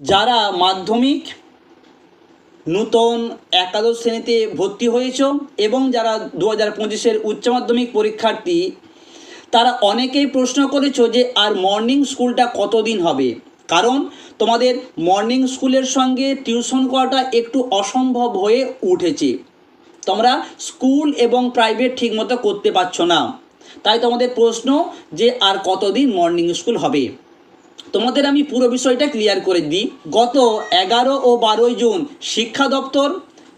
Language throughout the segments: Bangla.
যারা মাধ্যমিক, নূতন একাদশ শ্রেণীতে ভর্তি হয়েছ এবং যারা দু হাজার পঁচিশের উচ্চ মাধ্যমিক পরীক্ষার্থী, তারা অনেকেই প্রশ্ন করেছ যে, আর মর্নিং স্কুলটা কতদিন হবে? কারণ তোমাদের মর্নিং স্কুলের সঙ্গে টিউশন করাটা একটু অসম্ভব হয়ে উঠেছে। তোমরা স্কুল এবং প্রাইভেট ঠিকমতো করতে পারছ না। তাই তোমাদের প্রশ্ন যে, আর কতদিন মর্নিং স্কুল হবে? তোমাদের আমি পুরো বিষয়টা ক্লিয়ার করে দিই। গত এগারো ও বারোই জুন শিক্ষা দপ্তর,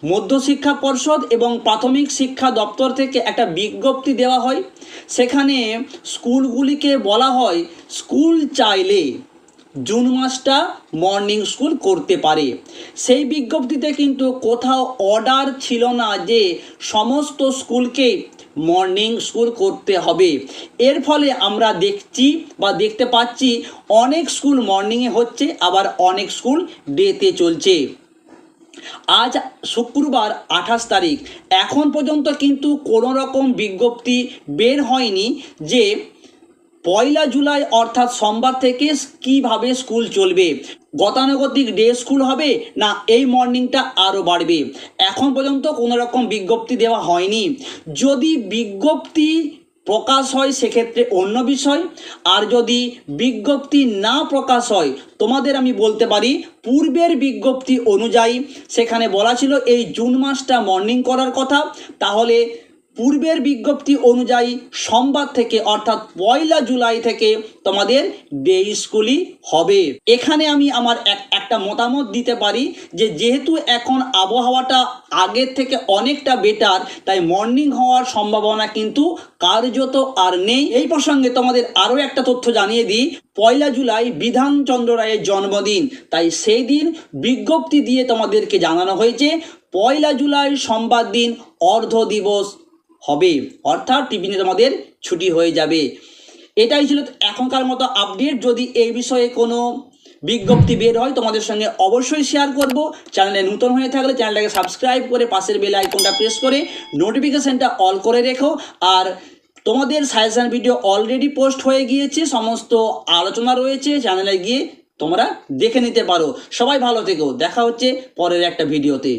মধ্যশিক্ষা পর্ষদ এবং প্রাথমিক শিক্ষা দপ্তর থেকে একটা বিজ্ঞপ্তি দেওয়া হয়। সেখানে স্কুলগুলিকে বলা হয়, স্কুল চাইলে জুন মাসটা মর্নিং স্কুল করতে পারে। সেই বিজ্ঞপ্তিতে কিন্তু কোথাও অর্ডার ছিল না যে সমস্ত স্কুলকে মর্নিং স্কুল করতে হবে। এর ফলে আমরা দেখছি বা দেখতে পাচ্ছি অনেক স্কুল মর্নিংয়ে হচ্ছে, আবার অনেক স্কুল ডেতে চলছে। আজ শুক্রবার আঠাশ তারিখ। এখন পর্যন্ত কিন্তু কোনো রকম বিজ্ঞপ্তি বের হয়নি যে পয়লা জুলাই অর্থাৎ সোমবার থেকে কীভাবে স্কুল চলবে? গতানুগতিক ডে স্কুল হবে না এই মর্নিংটা আরও বাড়বে? এখন পর্যন্ত কোনো রকম বিজ্ঞপ্তি দেওয়া হয়নি। যদি বিজ্ঞপ্তি প্রকাশ হয়, সেক্ষেত্রে অন্য বিষয়। আর যদি বিজ্ঞপ্তি না প্রকাশ হয়, তোমাদের আমি বলতে পারি, পূর্বের বিজ্ঞপ্তি অনুযায়ী সেখানে বলা ছিল এই জুন মাসটা মর্নিং করার কথা। তাহলে পূর্বের বিজ্ঞপ্তি অনুযায়ী সোমবার থেকে অর্থাৎ পয়লা জুলাই থেকে তোমাদের ডে স্কুলই হবে। এখানে আমি আমার এক, একটা মতামত দিতে পারি যে যেহেতু এখন আবহাওয়াটা আগের থেকে অনেকটা বেটার তাই মর্নিং হওয়ার সম্ভাবনা কিন্তু কার্যত আর নেই। এই প্রসঙ্গে তোমাদের আরও একটা তথ্য জানিয়ে দিই। পয়লা জুলাই বিধানচন্দ্র রায়ের জন্মদিন, তাই সেই দিন বিজ্ঞপ্তি দিয়ে তোমাদেরকে জানানো হয়েছে, পয়লা জুলাই সোমবার দিন অর্ধ দিবস হবে। অর্থাৎ টিফিনে তোমাদের ছুটি হয়ে যাবে। এটাই ছিল এখনকার মতো আপডেট যদি এই বিষয়ে কোনো বিজ্ঞপ্তি বের হয়, তোমাদের সঙ্গে অবশ্যই শেয়ার করব। চ্যানেলে নতুন হয়ে থাকলে চ্যানেলটাকে সাবস্ক্রাইব করে পাশের বেল আইকনটা প্রেস করে নোটিফিকেশানটা অল করে রেখো। আর তোমাদের সাজেশন ভিডিও অলরেডি পোস্ট হয়ে গিয়েছে, সমস্ত আলোচনা রয়েছে চ্যানেলে গিয়ে তোমরা দেখে নিতে পারো। সবাই ভালো থেকো। দেখা হচ্ছে পরের একটা ভিডিওতে